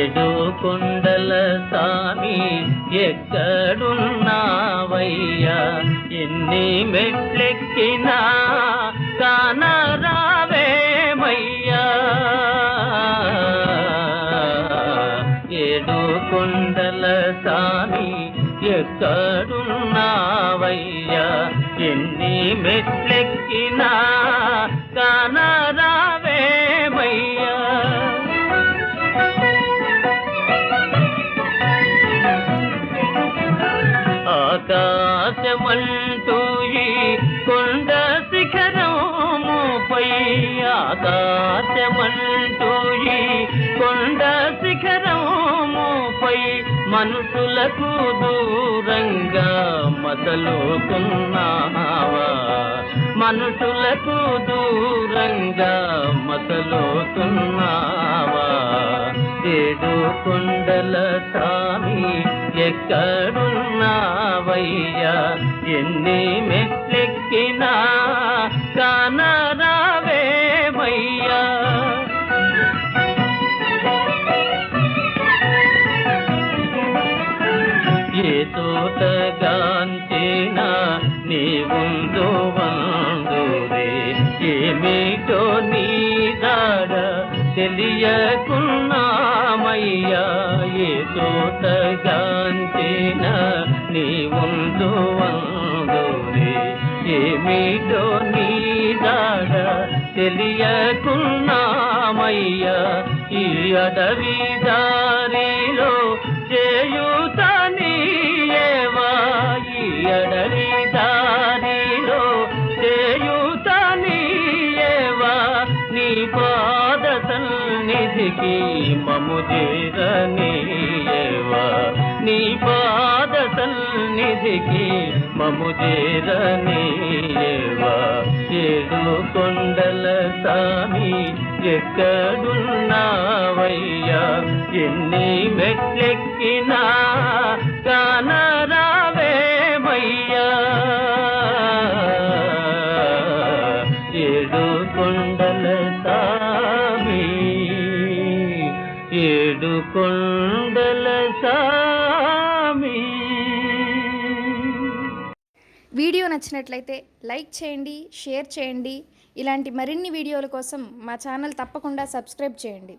ఏడు కొండల స్వామి ఎక్కడున్నావయ్యా? ఎన్ని మెట్లెక్కినా కానరావేమయ్యా? ఏడు కొండల స్వామి ఎక్కడున్నావయ్యా? ఎన్ని మెట్లెక్కినా ఆకాశమంటూ ఈ కొండ శిఖరముపై ఆకాశమంటూ ఈ కొండ శిఖరముపై మనుషులకు దూరంగా మసలుతున్నావా? మనుషులకు దూరంగా మసలుతున్నావా? ఏడు కొండల సామి ఎక్కడున్నావయ్యా? ఎన్ని మెట్లెక్కినా కానరావేమయ్యా? ఏ తోటగాంచినా నీ ఉందో వందురే ఏమిటో నీ దాడ తెలియకున్నా తోటగాంచినా నీ ఉందో వందురే ఏమిటో నీ దాడ తెలియకున్నామయ్యా. ఈ అడవి దారిలో చేయుతనీయేవా ఈ అడవి దారిలో చేయుతనీయేవా నీ పాద సన్నిధికి మము చేరనీయేవా? నీ పాద సన్నిధికి మము చేరనీయేవా? ఏడు కొండల సామి ఎక్కడున్నావయ్యా? ఎన్ని మెట్లెక్కినా ఏడు కొండల సామి వీడియో నచ్చినట్లయితే లైక్ చేయండి షేర్ చేయండి. ఇలాంటి మరిన్ని వీడియోల కోసం మా ఛానల్ తప్పకుండా సబ్స్క్రైబ్ చేయండి.